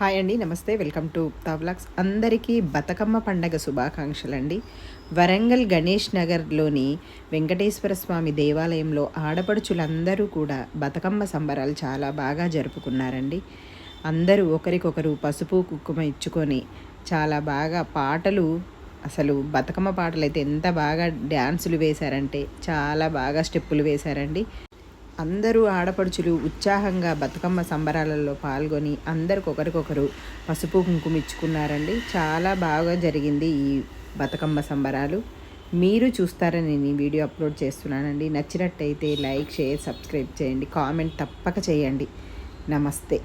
Hi అండి నమస్తే. Welcome to తవ్లాక్స్ అందరికీ బతుకమ్మ పండగ శుభాకాంక్షలు అండి వరంగల్ గణేష్ నగర్లోని వెంకటేశ్వర స్వామి దేవాలయంలో ఆడపడుచులందరూ కూడా బతుకమ్మ సంబరాలు చాలా బాగా జరుపుకున్నారండి. అందరూ ఒకరికొకరు పసుపు కుక్కుమ ఇచ్చుకొని చాలా బాగా పాటలు అసలు బతుకమ్మ పాటలు అయితే ఎంత బాగా డ్యాన్సులు వేశారంటే చాలా బాగా స్టెప్పులు వేశారండి. అందరూ ఆడపడుచులు ఉత్సాహంగా బతుకమ్మ సంబరాలలో పాల్గొని అందరికి ఒకరికొకరు పసుపు కుంకుమ ఇచ్చుకున్నారండి. చాలా బాగా జరిగింది ఈ బతుకమ్మ సంబరాలు. మీరు చూస్తారని నేను ఈ వీడియో అప్లోడ్ చేస్తున్నానండి. నచ్చినట్టయితే లైక్ షేర్ సబ్స్క్రైబ్ చేయండి. కామెంట్ తప్పక చేయండి. నమస్తే.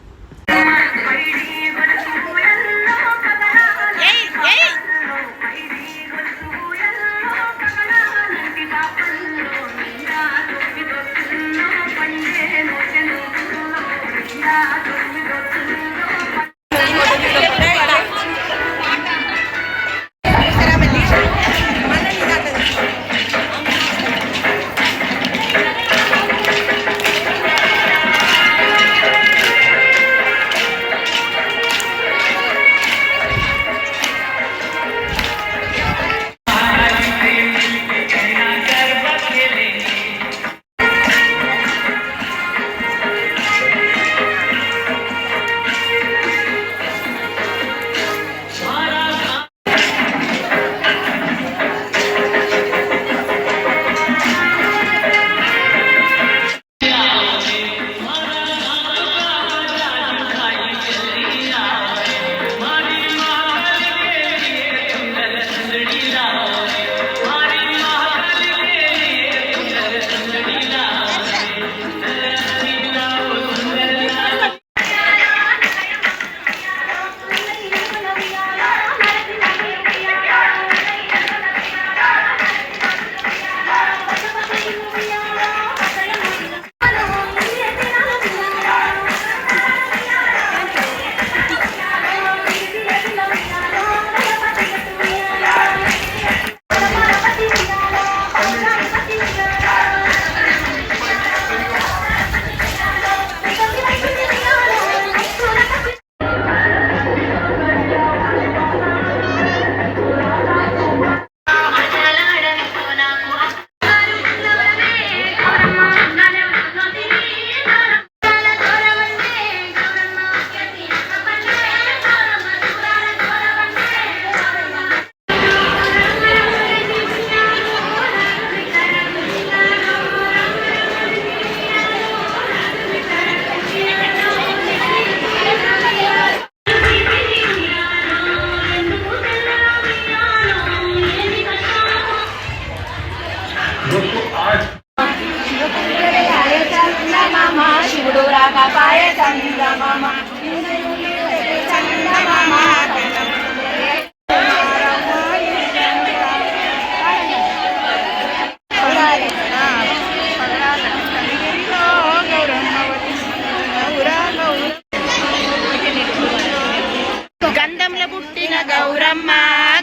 గౌరమ్మ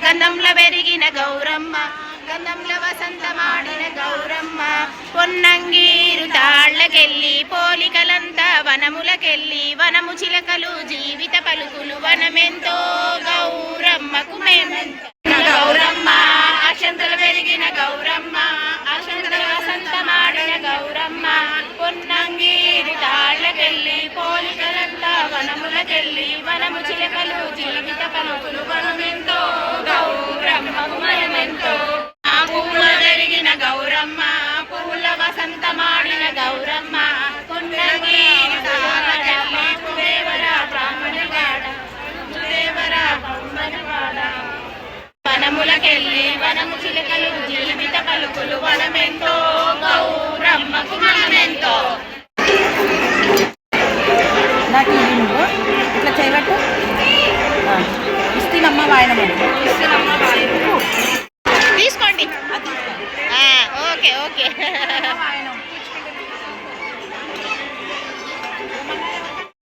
గంధంలో పెరిగిన గౌరమ్మ గంధంలో వసంతమాడిన గౌరమ్మ పొన్నంగీరు తాళ్ళకెళ్ళి పోలికలంతా వనములకెళ్ళి వనము చిలకలు జీవిత పలుకులు వనమెంతో గౌరమ్మకు మేమెంతో గౌరమ్మ అక్షంతలు పెరిగిన గౌరమ్మ అక్షంతల వసంతమాడిన గౌరమ్మ పొన్నంగీరు తాళ్ళకెళ్ళి పోలికలంతా వనములకెళ్ళి చిలకలు జీవిత పలుకులు వనమెంతో గౌరమ్మకు మనమెంతో ఆ పువ్వుల జరిగిన గౌరమ్మ. ಓಕೆ